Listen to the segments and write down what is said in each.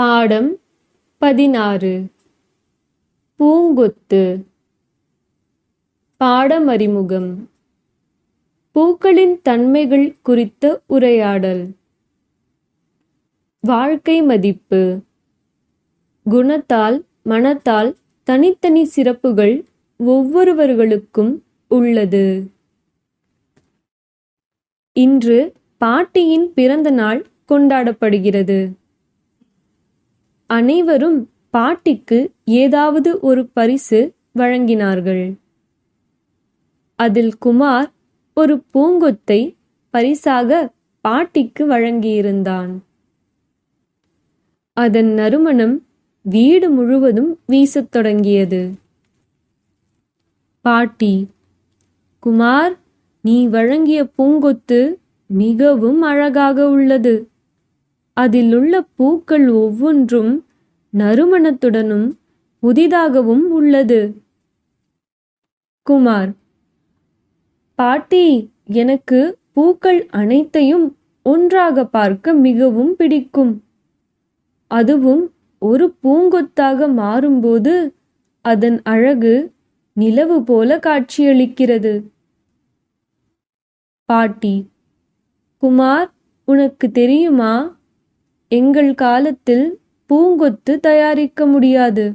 பாடம் பதினாறு. பூங்கொத்து. பாடமறிமுகம். பூக்களின் தன்மைகள் குறித்த உரையாடல். வாழ்க்கை மதிப்பு. குணத்தால் மனத்தால் தனித்தனி சிறப்புகள் ஒவ்வொருவர்களுக்கும் உள்ளது. இன்று பாட்டியின் பிறந்த நாள் கொண்டாடப்படுகிறது. அனைவரும் பாட்டிக்கு ஏதாவது ஒரு பரிசு வழங்கினார்கள். அதில் குமார் ஒரு பூங்கொத்தை பரிசாக பாட்டிக்கு வழங்கியிருந்தான். அதன் நறுமணம் வீடு முழுவதும் வீசத் தொடங்கியது. பாட்டி குமார் நீ வழங்கிய பூங்கொத்து மிகவும் அழகாக உள்ளது. அதிலுள்ள பூக்கள் ஒவ்வொன்றும் நறுமணத்துடனும் புதிதாகவும் உள்ளது. குமார் பாட்டி எனக்கு பூக்கள் அனைத்தையும் ஒன்றாக பார்க்க மிகவும் பிடிக்கும். அதுவும் ஒரு பூங்கொத்தாக மாறும்போது அதன் அழகு நிலவு போல காட்சியளிக்கிறது. பாட்டி குமார் உனக்கு தெரியுமா? எங்கள் காலத்தில் பூங்கொத்து தயாரிக்க முடியாது.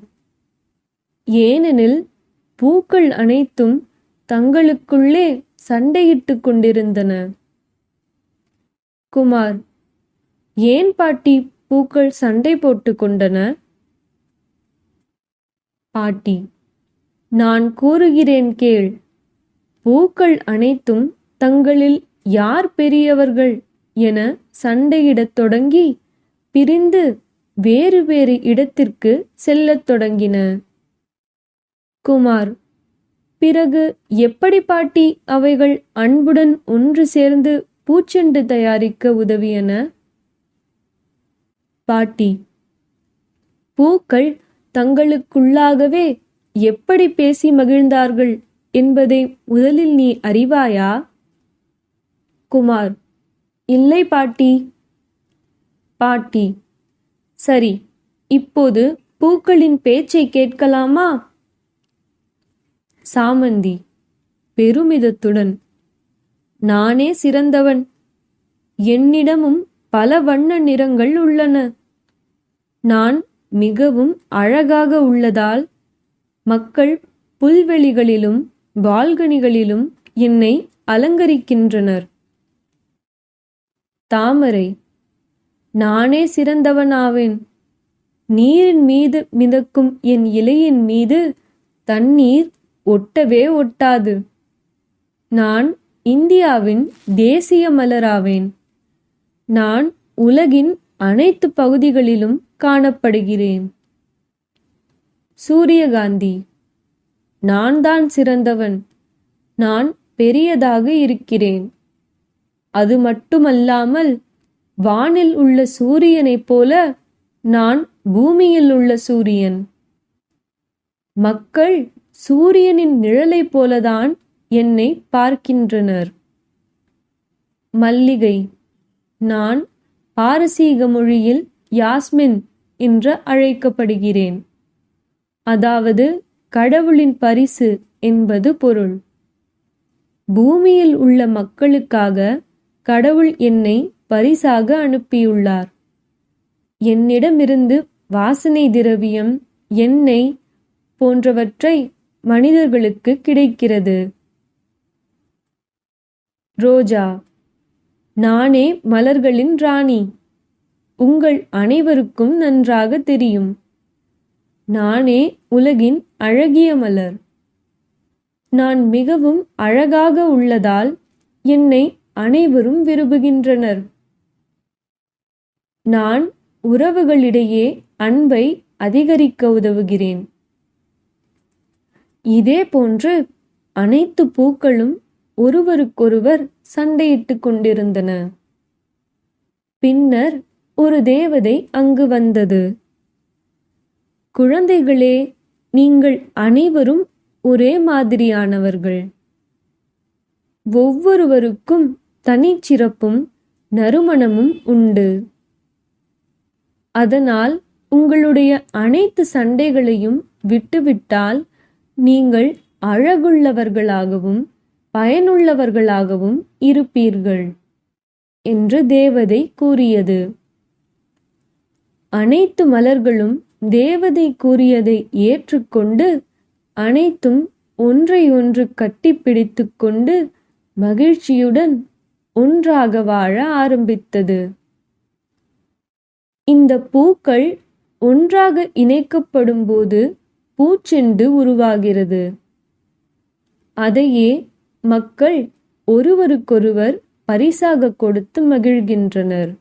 ஏனெனில் பூக்கள் அனைத்தும் தங்களுக்குள்ளே சண்டையிட்டுக் கொண்டிருந்தன. குமார் ஏன் பாட்டி பூக்கள் சண்டை போட்டு கொண்டன? பாட்டி நான் கூறுகிறேன் கேள். பூக்கள் அனைத்தும் தங்களில் யார் பெரியவர்கள் என சண்டையிடத் தொடங்கி பிரிந்து வேறு வேறு இடத்திற்கு செல்லத் தொடங்கின. குமார் பிறகு எப்படி பாட்டி அவைகள் அன்புடன் ஒன்று சேர்ந்து பூச்செண்டு தயாரிக்க உதவியன? பாட்டி பூக்கள் தங்களுக்குள்ளாகவே எப்படி பேசி மகிழ்ந்தார்கள் என்பதை முதலில் நீ அறிவாயா? குமார் இல்லை பாட்டி. பாட்டி. சரி இப்போது பூக்களின் பேச்சை கேட்கலாமா? சாமந்தி பெருமிதத்துடன் நானே சிறந்தவன். என்னிடமும் பல வண்ண நிறங்கள் உள்ளன. நான் மிகவும் அழகாக உள்ளதால் மக்கள் புல்வெளிகளிலும் பால்கனிகளிலும் என்னை அலங்கரிக்கின்றனர். தாமரை நானே சிறந்தவனாவேன். நீரின் மீது மிதக்கும் என் இலையின் மீது தண்ணீர் ஒட்டவே ஒட்டாது. நான் இந்தியாவின் தேசிய மலராவேன். நான் உலகின் அனைத்து பகுதிகளிலும் காணப்படுகிறேன். சூரியகாந்தி நான் தான் சிறந்தவன். நான் பெரியதாக இருக்கிறேன். அது மட்டுமல்லாமல் வானில் உள்ள சூரியனைப் போல நான் பூமியில் உள்ள சூரியன். மக்கள் சூரியனின் நிழலைப் போலதான் என்னை பார்க்கின்றனர். மல்லிகை நான் பாரசீக மொழியில் யாஸ்மின் என்று அழைக்கப்படுகிறேன். அதாவது கடவுளின் பரிசு என்பது பொருள். பூமியில் உள்ள மக்களுக்காக கடவுள் என்னை பரிசாக அனுப்பியுள்ளார். என்னிடமிருந்து வாசனை திரவியம் எண்ணெய் போன்றவற்றை மனிதர்களுக்கு கிடைக்கிறது. ரோஜா நானே மலர்களின் ராணி. உங்கள் அனைவருக்கும் நன்றாக தெரியும். நானே உலகின் அழகிய மலர். நான் மிகவும் அழகாக உள்ளதால் என்னை அனைவரும் விரும்புகின்றனர். நான் உறவுகளிடையே அன்பை அதிகரிக்க உதவுகிறேன். இதே போன்று அனைத்து பூக்களும் ஒருவருக்கொருவர் சண்டையிட்டுக் கொண்டிருந்தன. பின்னர் ஒரு தேவதை அங்கு வந்தது. குழந்தைகளே நீங்கள் அனைவரும் ஒரே மாதிரியானவர்கள். ஒவ்வொருவருக்கும் தனிச்சிறப்பும் நறுமணமும் உண்டு. அதனால் உங்களுடைய அனைத்து சண்டைகளையும் விட்டுவிட்டால் நீங்கள் அழகுள்ளவர்களாகவும் பயனுள்ளவர்களாகவும் இருப்பீர்கள் என்று தேவதை கூறியது. அனைத்து மலர்களும் தேவதை கூறியதை ஏற்றுக்கொண்டு அனைத்தும் ஒன்றை ஒன்று கட்டிப்பிடித்துக் கொண்டு மகிழ்ச்சியுடன் ஒன்றாக வாழ ஆரம்பித்தது. இந்த பூக்கள் ஒன்றாக இணைக்கப்படும்போது பூச்செண்டு உருவாகிறது. அதையே மக்கள் ஒருவருக்கொருவர் பரிசாக கொடுத்து மகிழ்கின்றனர்.